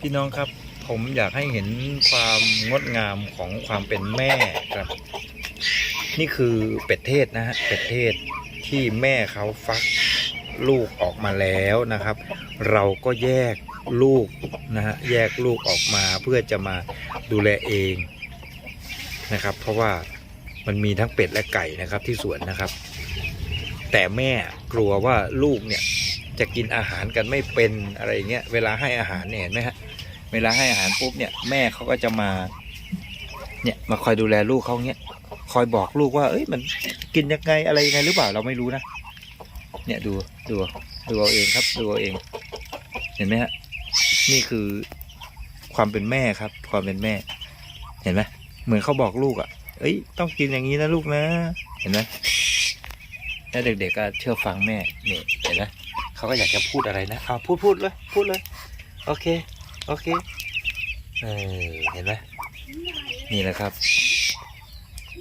พี่น้องครับผมอยากให้เห็นความงดงามของความเป็นแม่ครับ นี่คือเป็ดเทศนะฮะเป็ดเทศที่แม่เขาฟักลูกออกมาแล้วนะครับ เราก็แยกลูกนะฮะแยกลูกออกมาเพื่อจะมาดูแลเองนะครับ เพราะว่ามันมีทั้งเป็ดและไก่นะครับที่สวนนะครับ แต่แม่กลัวว่าลูกเนี่ย จะกินอาหารกันไม่เป็นอะไรอย่างเงี้ยเวลาให้อาหารเนี่ยเห็นไหมฮะเวลาให้อาหารปุ๊บเนี่ยแม่เขาก็จะมาเนี่ยมาคอยดูแลลูกเขาเงี้ยคอยบอกลูกว่า เอ้ยมันกินยังไงอะไรยังไงหรือเปล่าเราไม่รู้นะเนี่ยดูดูดูเอาเองครับดูเอาเอง เห็นไหมฮะนี่คือความเป็นแม่ครับ ความเป็นแม่ เห็นไหมเหมือนเขาบอกลูกอะ เอ้ย ต้องกินอย่างนี้นะลูกนะ เห็นไหม แล้วเด็กๆก็เชื่อฟังแม่นี่เห็นไหมเขาก็อยากจะพูดอะไรนะเอาพูดพูดเลยพูดเลย โอเค โอเคเออเห็นไหมนี่แหละครับ